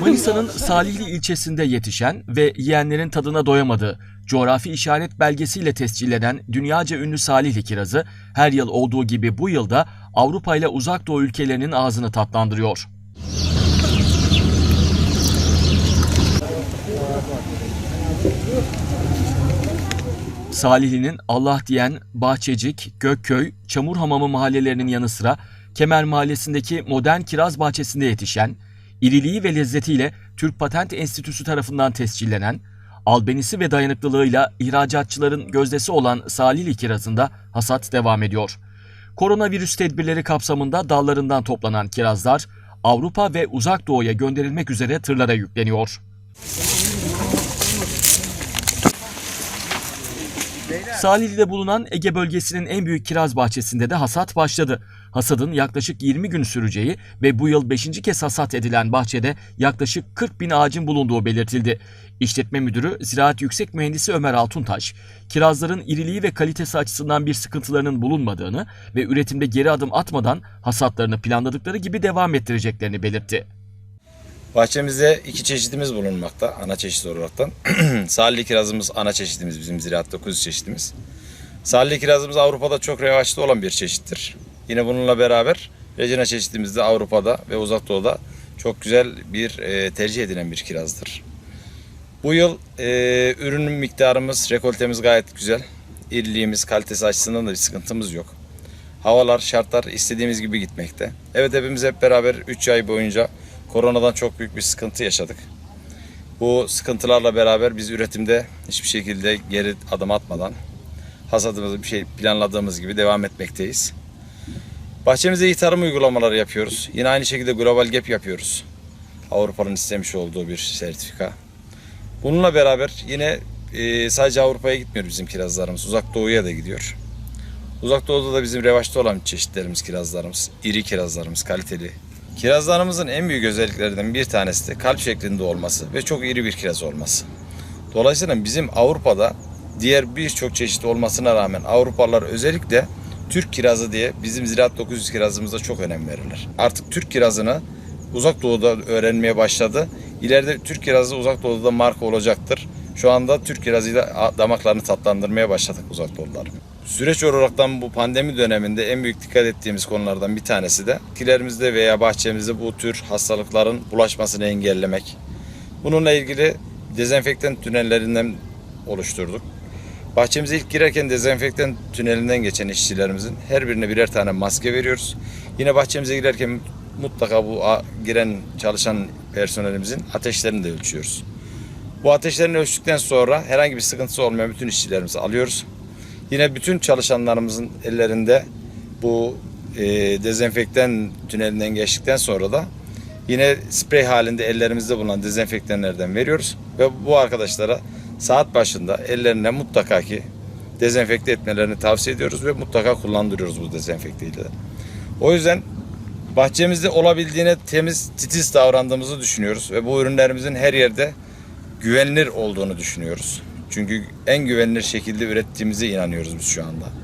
Manisa'nın Salihli ilçesinde yetişen ve yiyenlerin tadına doyamadığı, coğrafi işaret belgesiyle tescillenen dünyaca ünlü Salihli kirazı her yıl olduğu gibi bu yılda Avrupa ile Uzak Doğu ülkelerinin ağzını tatlandırıyor. Salihli'nin Allah diyen, Bahçecik, Gökköy, Çamurhamamı mahallelerinin yanı sıra Kemer Mahallesi'ndeki modern kiraz bahçesinde yetişen, iriliği ve lezzetiyle Türk Patent Enstitüsü tarafından tescillenen, albenisi ve dayanıklılığıyla ihracatçıların gözdesi olan Salihli kirazında hasat devam ediyor. Koronavirüs tedbirleri kapsamında dallarından toplanan kirazlar Avrupa ve Uzak Doğu'ya gönderilmek üzere tırlara yükleniyor. Salihli'de bulunan Ege bölgesinin en büyük kiraz bahçesinde de hasat başladı. Hasadın yaklaşık 20 gün süreceği ve bu yıl 5. kez hasat edilen bahçede yaklaşık 40 bin ağacın bulunduğu belirtildi. İşletme Müdürü Ziraat Yüksek Mühendisi Ömer Altuntaş, kirazların iriliği ve kalitesi açısından bir sıkıntılarının bulunmadığını ve üretimde geri adım atmadan hasatlarını planladıkları gibi devam ettireceklerini belirtti. Bahçemizde iki çeşitimiz bulunmakta ana çeşit olaraktan. Salihli kirazımız ana çeşitimiz bizim ziraatta kuzu çeşitimiz. Salihli kirazımız Avrupa'da çok revaçta olan bir çeşittir. Yine bununla beraber Regina çeşitimiz de Avrupa'da ve Uzak Doğu'da çok güzel bir e, tercih edilen bir kirazdır. Bu yıl e, ürün miktarımız, rekoltemiz gayet güzel. İriliğimiz, kalitesi açısından da bir sıkıntımız yok. Havalar, şartlar istediğimiz gibi gitmekte. Evet hepimiz hep beraber 3 ay boyunca koronadan çok büyük bir sıkıntı yaşadık. Bu sıkıntılarla beraber biz üretimde hiçbir şekilde geri adım atmadan hasadımızı bir şey planladığımız gibi devam etmekteyiz. Bahçemize iyi tarım uygulamaları yapıyoruz. Yine aynı şekilde Global Gap yapıyoruz. Avrupa'nın istemiş olduğu bir sertifika. Bununla beraber yine e, sadece Avrupa'ya gitmiyor bizim kirazlarımız. Uzak Doğu'ya da gidiyor. Uzak Doğu'da da bizim revaçta olan çeşitlerimiz kirazlarımız. iri kirazlarımız, kaliteli. Kirazlarımızın en büyük özelliklerinden bir tanesi de kalp şeklinde olması ve çok iri bir kiraz olması. Dolayısıyla bizim Avrupa'da diğer birçok çeşit olmasına rağmen Avrupalılar özellikle Türk kirazı diye bizim Ziraat 900 kirazımıza çok önem verirler. Artık Türk kirazını Uzak Doğu'da öğrenmeye başladı. İleride Türk kirazı Uzak Doğu'da da marka olacaktır. Şu anda Türk kirazıyla damaklarını tatlandırmaya başladık Uzak Doğular. Süreç olaraktan bu pandemi döneminde en büyük dikkat ettiğimiz konulardan bir tanesi de kilerimizde veya bahçemizde bu tür hastalıkların bulaşmasını engellemek. Bununla ilgili dezenfektan tünellerinden oluşturduk. Bahçemize ilk girerken dezenfektan tünelinden geçen işçilerimizin her birine birer tane maske veriyoruz. Yine bahçemize girerken mutlaka bu giren çalışan personelimizin ateşlerini de ölçüyoruz. Bu ateşlerini ölçtükten sonra herhangi bir sıkıntısı olmayan bütün işçilerimizi alıyoruz. Yine bütün çalışanlarımızın ellerinde bu e, dezenfektan tünelinden geçtikten sonra da yine sprey halinde ellerimizde bulunan dezenfektanlardan veriyoruz. Ve bu arkadaşlara saat başında ellerine mutlaka ki dezenfekte etmelerini tavsiye ediyoruz ve mutlaka kullandırıyoruz bu dezenfekteyi de. O yüzden bahçemizde olabildiğine temiz, titiz davrandığımızı düşünüyoruz ve bu ürünlerimizin her yerde güvenilir olduğunu düşünüyoruz. Çünkü en güvenilir şekilde ürettiğimize inanıyoruz biz şu anda.